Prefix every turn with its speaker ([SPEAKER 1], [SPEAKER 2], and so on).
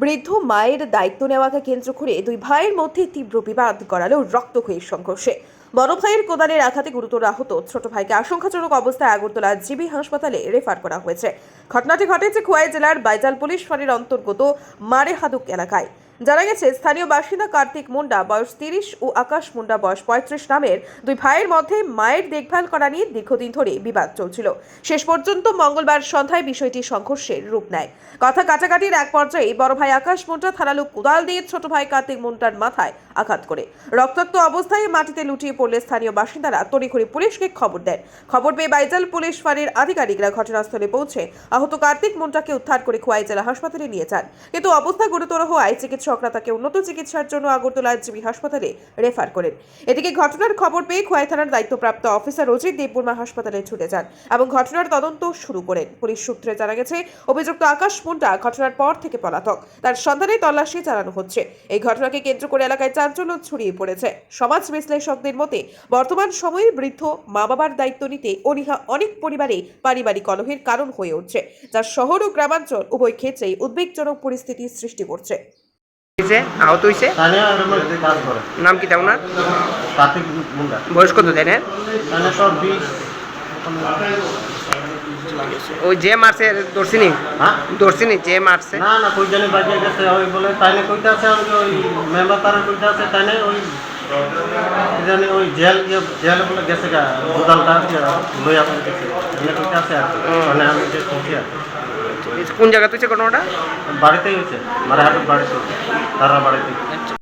[SPEAKER 1] বৃদ্ধ মায়ের দায়িত্ব নেওয়াকে কেন্দ্র করে দুই ভাইয়ের মধ্যে তীব্র বিবাদ গড়ালো রক্তক্ষয়ীর সংঘর্ষে। বড় ভাইয়ের কোদালের আঘাতে গুরুতর আহত ছোট ভাইকে আশঙ্কাজনক অবস্থায় আগরতলা জিবি হাসপাতালে রেফার করা হয়েছে। ঘটনাটি ঘটেছে খোয়াই জেলার বাইজাল পুলিশ ফাঁড়ির অন্তর্গত মারেহাদুক এলাকায়। জানা গেছে, স্থানীয় বাসিন্দা কার্তিক মুন্ডা, বয়স তিরিশ, ও আকাশ মুন্ডা বয়স পঁয়ত্রিশ নামের দুই ভাইয়ের মধ্যে মায়ের দেখভাল করা নিয়ে দীর্ঘদিন ধরে বিবাদ চলছিল। শেষ পর্যন্ত মঙ্গলবার সন্ধ্যায় বিষয়টি সংঘর্ষের রূপ নেয়। কথা কাটাকাটির এক পর্যায়ে বড় ভাই আকাশ মুন্ডা ধারালো কোদাল দিয়ে ছোট ভাই কার্তিক মুন্ডার মাথায় আঘাত করে। রক্তাক্ত অবস্থায় মাটিতে লুটিয়ে পড়লে স্থানীয় বাসিন্দারা তড়িঘড়ি পুলিশকে খবর দেন। খবর পেয়ে বাইজাল পুলিশ ফাঁড়ির আধিকারিকরা ঘটনাস্থলে পৌঁছে আহত কার্তিক মুন্ডাকে উদ্ধার করে খোয়াই জেলা হাসপাতালে নিয়ে যান। কিন্তু অবস্থা গুরুতর হওয়ায় চিকিৎসকরা তাকে উন্নত চিকিৎসার জন্য আগরতলা জিবি হাসপাতালে রেফার করেন। এদিকে ঘটনার খবর পেয়ে খোয়াই থানার দায়িত্বপ্রাপ্ত অফিসার অজিত দেববর্মা হাসপাতালে ছুটে যান এবং ঘটনার তদন্ত শুরু করেন। পুলিশ সূত্রে জানা গেছে, অভিযুক্ত আকাশ মুন্ডা ঘটনার পর থেকে পলাতক। তার সন্ধানে তল্লাশি চালানো হচ্ছে। এই ঘটনাকে কেন্দ্র করে এলাকায় চাঞ্চল্য ছড়িয়ে পড়েছে। সমাজ বিশ্লেষকদের মতে, বর্তমান সময়ে বৃদ্ধ মা বাবার দায়িত্ব নিতে অনীহা অনেক পরিবারে পারিবারিক কলহের কারণ হয়ে উঠছে। যা শহর ও গ্রামাঞ্চল উভয় ক্ষেত্রেই উদ্বেগজনক পরিস্থিতির সৃষ্টি করছে।
[SPEAKER 2] হয়েছে আহত হয়েছে নাম কি তেমন বয়স কত দেন ওই যে মারছে দর্শিনী
[SPEAKER 3] হ্যাঁ?
[SPEAKER 2] দর্শিনী যে মারছে।
[SPEAKER 3] না না কই জানি বাজে গেছে ওই বলে তাইনে কইতে আছে ওই মেম্বার তারা কইতে আছে তাইনে ওই জানি ওই জেল জেল বলে গেছে গা গোদালটা লই গেছে। কইতে আছে আর মানে আমি যে।
[SPEAKER 2] কোন জায়গাতে হচ্ছে ঘটনাটা?
[SPEAKER 3] বাড়িতেই হচ্ছে মানে হাটের বাড়িতে তারা বাড়িতে।